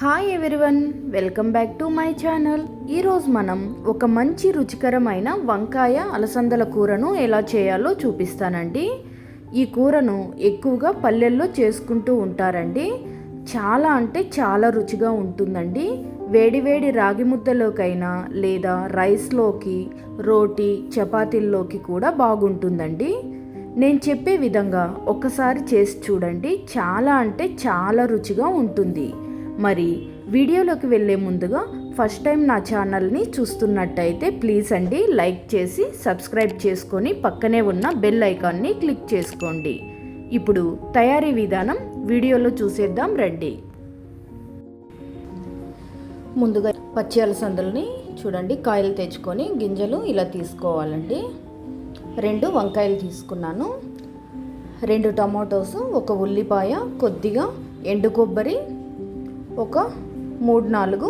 Hi everyone welcome back to my channel ఈరోజు మనం ఒక మంచి రుచికరమైన వంకాయ అలసందల కూరను ఎలా చేయాలో చూపిస్తానండి. ఈ కూరను ఎక్కువగా పల్లెల్లో చేసుకుంటూ ఉంటారండి. చాలా అంటే చాలా రుచిగా ఉంటుందండి. వేడివేడి రాగి ముద్దలోకైనా లేదా రైస్లోకి రోటీ చపాతీల్లోకి కూడా బాగుంటుందండి. నేను చెప్పే విధంగా ఒక్కసారి చేసి చూడండి. చాలా అంటే చాలా రుచిగా ఉంటుంది. మరి వీడియోలోకి వెళ్ళే ముందుగా ఫస్ట్ టైం నా ఛానల్ని చూస్తున్నట్టయితే ప్లీజ్ అండి లైక్ చేసి సబ్స్క్రైబ్ చేసుకొని పక్కనే ఉన్న బెల్ ఐకాన్ని క్లిక్ చేసుకోండి. ఇప్పుడు తయారీ విధానం వీడియోలో చూసేద్దాం రండి. ముందుగా పచ్చి అలసందలని చూడండి కాయలు తెచ్చుకొని గింజలు ఇలా తీసుకోవాలండి. రెండు వంకాయలు తీసుకున్నాను. రెండు టమాటోస్ ఒక ఉల్లిపాయ కొద్దిగా ఎండు కొబ్బరి ఒక మూడు నాలుగు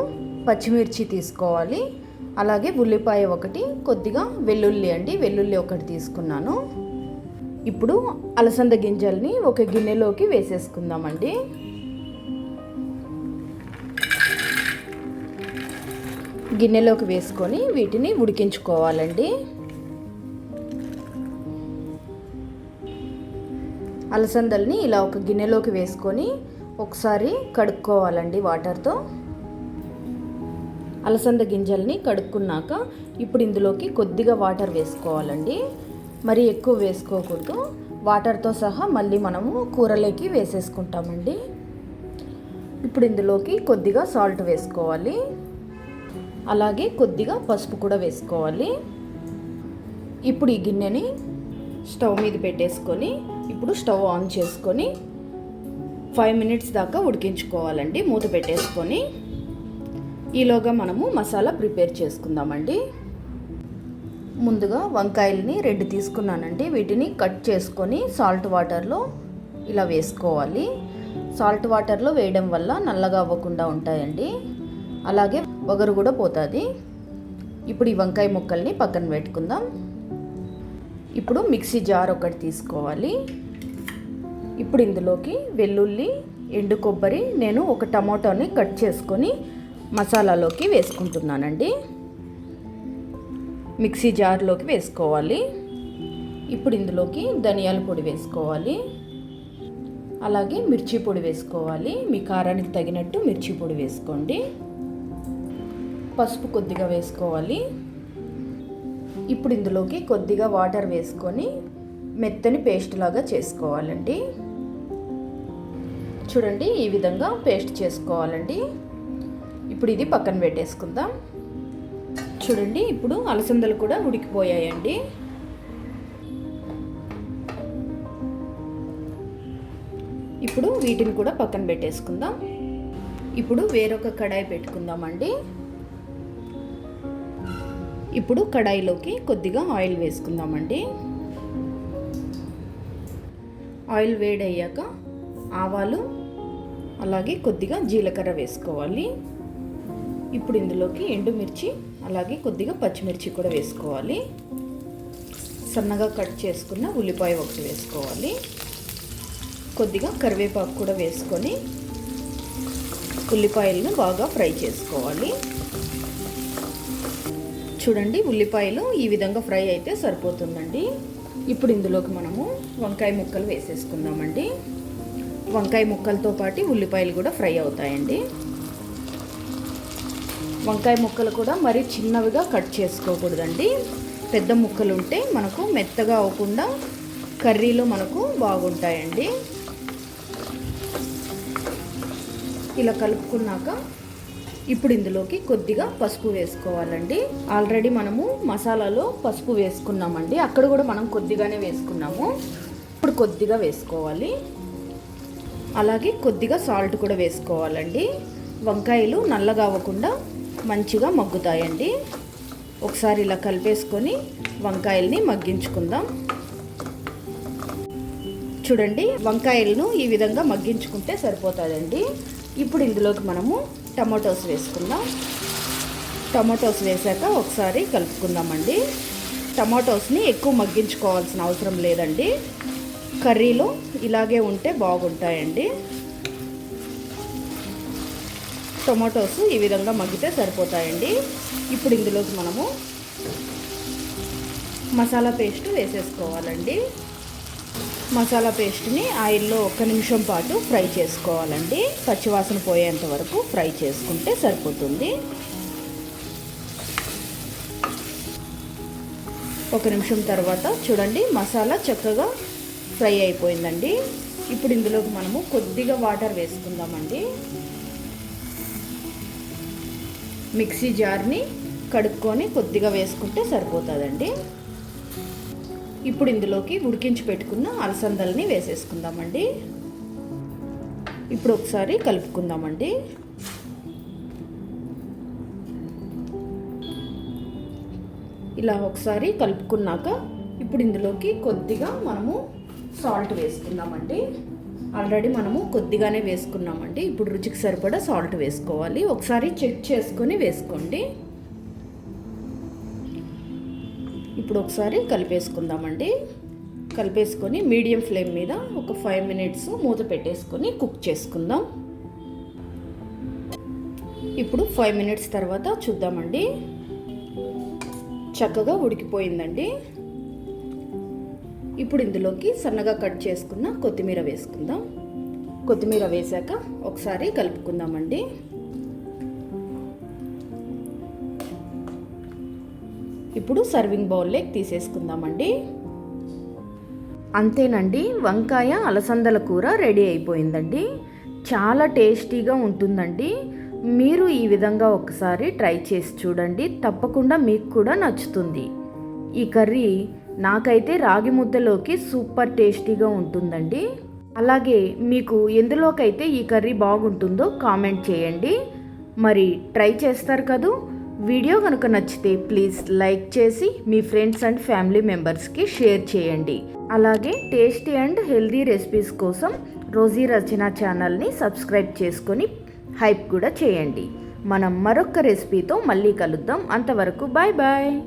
పచ్చిమిర్చి తీసుకోవాలి. అలాగే ఉల్లిపాయ ఒకటి కొద్దిగా వెల్లుల్లి అండి వెల్లుల్లి ఒకటి తీసుకున్నాను. ఇప్పుడు అలసంద గింజల్ని ఒక గిన్నెలోకి వేసేసుకుందామండి. గిన్నెలోకి వేసుకొని వీటిని ఉడికించుకోవాలండి. అలసందల్ని ఇలా ఒక గిన్నెలోకి వేసుకొని ఒకసారి కడుక్కోవాలండి వాటర్తో. అలసంద గింజల్ని కడుక్కున్నాక ఇప్పుడు ఇందులోకి కొద్దిగా వాటర్ వేసుకోవాలండి. మరి ఎక్కువ వేసుకోకూడదు. వాటర్తో సహా మళ్ళీ మనము కూరలోకి వేసేసుకుంటామండి. ఇప్పుడు ఇందులోకి కొద్దిగా సాల్ట్ వేసుకోవాలి. అలాగే కొద్దిగా పసుపు కూడా వేసుకోవాలి. ఇప్పుడు ఈ గిన్నెని స్టవ్ మీద పెట్టేసుకొని ఇప్పుడు స్టవ్ ఆన్ చేసుకొని ఫైవ్ మినిట్స్ దాకా ఉడికించుకోవాలండి. మూత పెట్టేసుకొని ఈలోగా మనము మసాలా ప్రిపేర్ చేసుకుందామండి. ముందుగా వంకాయల్ని రెండు తీసుకున్నానండి. వీటిని కట్ చేసుకొని సాల్ట్ వాటర్లో ఇలా వేసుకోవాలి. సాల్ట్ వాటర్లో వేయడం వల్ల నల్లగా అవ్వకుండా ఉంటాయండి. అలాగే ఒగరు కూడా పోతుంది. ఇప్పుడు ఈ వంకాయ ముక్కల్ని పక్కన పెట్టుకుందాం. ఇప్పుడు మిక్సీ జార్ ఒకటి తీసుకోవాలి. ఇప్పుడు ఇందులోకి వెల్లుల్లి ఎండు కొబ్బరి నేను ఒక టమాటోని కట్ చేసుకొని మసాలాలోకి వేసుకుంటున్నానండి. మిక్సీ జార్లోకి వేసుకోవాలి. ఇప్పుడు ఇందులోకి ధనియాల పొడి వేసుకోవాలి. అలాగే మిర్చి పొడి వేసుకోవాలి. మీ కారానికి తగినట్టు మిర్చి పొడి వేసుకోండి. పసుపు కొద్దిగా వేసుకోవాలి. ఇప్పుడు ఇందులోకి కొద్దిగా వాటర్ వేసుకొని మెత్తని పేస్ట్ లాగా చేసుకోవాలండి. చూడండి ఈ విధంగా పేస్ట్ చేసుకోవాలండి. ఇప్పుడు ఇది పక్కన పెట్టేసుకుందాం. చూడండి ఇప్పుడు అలసందలు కూడా ఉడికిపోయాయండి. ఇప్పుడు వీటిని కూడా పక్కన పెట్టేసుకుందాం. ఇప్పుడు వేరొక కడాయి పెట్టుకుందామండి. ఇప్పుడు కడాయిలోకి కొద్దిగా ఆయిల్ వేసుకుందామండి. ఆయిల్ వేడయ్యాక ఆవాలు అలాగే కొద్దిగా జీలకర్ర వేసుకోవాలి. ఇప్పుడు ఇందులోకి ఎండుమిర్చి అలాగే కొద్దిగా పచ్చిమిర్చి కూడా వేసుకోవాలి. సన్నగా కట్ చేసుకున్న ఉల్లిపాయ ఒకటి వేసుకోవాలి. కొద్దిగా కరివేపాకు కూడా వేసుకొని ఉల్లిపాయలను బాగా ఫ్రై చేసుకోవాలి. చూడండి ఉల్లిపాయలు ఈ విధంగా ఫ్రై అయితే సరిపోతుందండి. ఇప్పుడు ఇందులోకి మనము వంకాయ ముక్కలు వేసేసుకుందామండి. వంకాయ ముక్కలతో పాటు ఉల్లిపాయలు కూడా ఫ్రై అవుతాయండి. వంకాయ ముక్కలు కూడా మరీ చిన్నవిగా కట్ చేసుకోకూడదండి. పెద్ద ముక్కలు ఉంటే మనకు మెత్తగా అవ్వకుండా కర్రీలో మనకు బాగుంటాయండి. ఇలా కలుపుకున్నాక ఇప్పుడు ఇందులోకి కొద్దిగా పసుపు వేసుకోవాలండి. ఆల్రెడీ మనము మసాలాలో పసుపు వేసుకున్నామండి. అక్కడ కూడా మనం కొద్దిగానే వేసుకున్నాము. ఇప్పుడు కొద్దిగా వేసుకోవాలి. అలాగే కొద్దిగా సాల్ట్ కూడా వేసుకోవాలండి. వంకాయలు నల్లగా అవ్వకుండా మంచిగా మగ్గుతాయండి. ఒకసారి ఇలా కలిపేసుకొని వంకాయల్ని మగ్గించుకుందాం. చూడండి వంకాయలను ఈ విధంగా మగ్గించుకుంటే సరిపోతుందండి. ఇప్పుడు ఇందులోకి మనము టమాటోస్ వేసుకుందాం. టమాటోస్ వేసాక ఒకసారి కలుపుకుందామండి. టమాటోస్ని ఎక్కువ మగ్గించుకోవాల్సిన అవసరం లేదండి. కర్రీలో ఇలాగే ఉంటే బాగుంటాయండి. టొమాటోస్ ఈ విధంగా మగ్గితే సరిపోతాయండి. ఇప్పుడు ఇందులోకి మనము మసాలా పేస్ట్ వేసేసుకోవాలండి. మసాలా పేస్ట్ని ఆయిల్లో ఒక్క నిమిషం పాటు ఫ్రై చేసుకోవాలండి. పచ్చివాసన పోయేంత వరకు ఫ్రై చేసుకుంటే సరిపోతుంది. ఒక నిమిషం తర్వాత చూడండి మసాలా చక్కగా ఫ్రై అయిపోయిందండి. ఇప్పుడు ఇందులోకి మనము కొద్దిగా వాటర్ వేసుకుందామండి. మిక్సీ జార్ని కడుక్కొని కొద్దిగా వేసుకుంటే సరిపోతుందండి. ఇప్పుడు ఇందులోకి ఉడికించి పెట్టుకున్న అలసందల్ని వేసేసుకుందామండి. ఇప్పుడు ఒకసారి కలుపుకుందామండి. ఇలా ఒకసారి కలుపుకున్నాక ఇప్పుడు ఇందులోకి కొద్దిగా మనము సాల్ట్ వేసుకుందామండి. ఆల్రెడీ మనము కొద్దిగానే వేసుకున్నామండి. ఇప్పుడు రుచికి సరిపడా సాల్ట్ వేసుకోవాలి. ఒకసారి చెక్ చేసుకొని వేసుకోండి. ఇప్పుడు ఒకసారి కలిపేసుకుందామండి. కలిపేసుకొని మీడియం ఫ్లేమ్ మీద ఒక ఫైవ్ మినిట్స్ మూత పెట్టేసుకొని కుక్ చేసుకుందాం. ఇప్పుడు ఫైవ్ మినిట్స్ తర్వాత చూద్దామండి. చక్కగా ఉడికిపోయిందండి. ఇప్పుడు ఇందులోకి సన్నగా కట్ చేసుకున్న కొత్తిమీర వేసుకుందాం. కొత్తిమీర వేసాక ఒకసారి కలుపుకుందామండి. ఇప్పుడు సర్వింగ్ బౌల్లోకి తీసేసుకుందామండి. అంతేనండి వంకాయ అలసందల కూర రెడీ అయిపోయిందండి. చాలా టేస్టీగా ఉంటుందండి. మీరు ఈ విధంగా ఒకసారి ట్రై చేసి చూడండి. తప్పకుండా మీకు కూడా నచ్చుతుంది. ఈ కర్రీ నాకైతే రాగి ముద్దలోకి సూపర్ టేస్టీగా ఉంటుందండి. అలాగే మీకు ఎందులోకైతే ఈ కర్రీ బాగుంటుందో కామెంట్ చేయండి. మరి ట్రై చేస్తారు కదూ? వీడియో కనుక నచ్చితే ప్లీజ్ లైక్ చేసి మీ ఫ్రెండ్స్ అండ్ ఫ్యామిలీ మెంబర్స్కి షేర్ చేయండి. అలాగే టేస్టీ అండ్ హెల్దీ రెసిపీస్ కోసం రోజీ రచన ఛానల్ని సబ్స్క్రైబ్ చేసుకొని హైప్ కూడా చేయండి. మనం మరొక రెసిపీతో మళ్ళీ కలుద్దాం. అంతవరకు బాయ్ బాయ్.